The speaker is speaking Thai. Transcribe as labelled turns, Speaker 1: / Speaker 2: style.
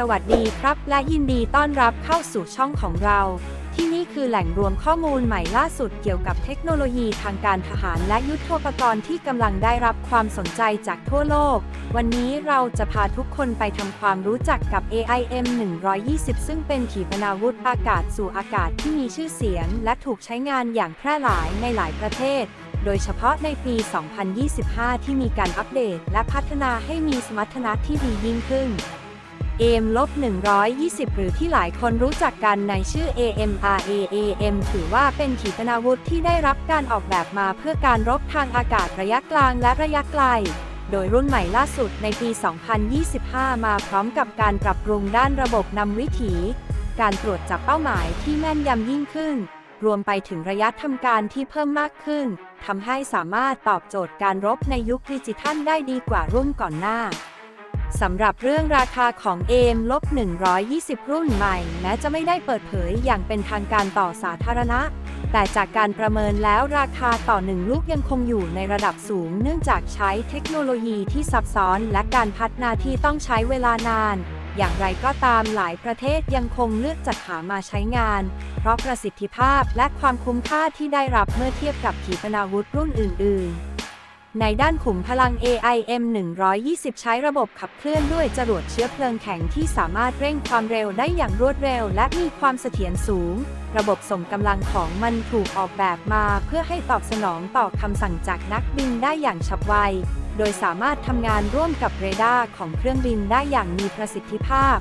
Speaker 1: สวัสดีครับ และยินดีต้อนรับเข้าสู่ช่องของเรา ที่นี่คือแหล่งรวมข้อมูลใหม่ล่าสุดเกี่ยวกับเทคโนโลยีทางการทหารและยุทธปกรณ์ที่กำลังได้รับความสนใจจากทั่วโลก วันนี้เราจะพาทุกคนไปทำความรู้จักกับ AIM 120 ซึ่งเป็นขีปนาวุธอากาศสู่อากาศที่มีชื่อเสียง และถูกใช้งานอย่างแพร่หลายในหลายประเทศโดยเฉพาะในปี 2025 ที่มีการอัปเดต และพัฒนาให้มีสมรรถนะที่ดียิ่งขึ้น AM-120 หรือที่หลายคนรู้จักกันในชื่อ AMRAAM ถือว่าเป็นขีปนาวุธที่ได้รับการออกแบบมาเพื่อการรบทางอากาศระยะกลางและระยะไกล โดยรุ่นใหม่ล่าสุดในปี 2025 มาพร้อมกับการปรับปรุงด้านระบบนำวิถี การตรวจจับเป้าหมายที่แม่นยำยิ่งขึ้น รวมไปถึงระยะทำการที่เพิ่มมากขึ้นทำให้สามารถตอบโจทย์การรบในยุคดิจิทัลได้ดีกว่ารุ่นก่อนหน้า สำหรับเรื่องราคาของ AM ลบ120 รุ่นใหม่ แม้จะไม่ได้เปิดเผยอย่างเป็นทางการต่อสาธารณะ แต่จากการประเมินแล้วราคาต่อหนึ่งลูกยังคงอยู่ในระดับสูง เนื่องจากใช้เทคโนโลยีที่ซับซ้อนและการพัฒนาที่ต้องใช้เวลานาน อย่างไรก็ตามหลายประเทศยังคงเลือกจัดหามาใช้งาน เพราะประสิทธิภาพและความคุ้มค่าที่ได้รับเมื่อเทียบกับขีปนาวุธรุ่นอื่น ๆ ในด้านขุมพลัง AIM 120 ใช้ระบบขับเคลื่อนด้วยจรวดเชื้อเพลิงแข็งที่สามารถเร่งความเร็วได้อย่างรวดเร็ว และมีความเสถียรสูง ระบบส่งกำลังของมันถูกออกแบบมาเพื่อให้ตอบสนองต่อคำสั่งจากนักบินได้อย่างฉับไว โดยสามารถทำงานร่วมกับเรดาร์ของเครื่องบินได้อย่างมีประสิทธิภาพ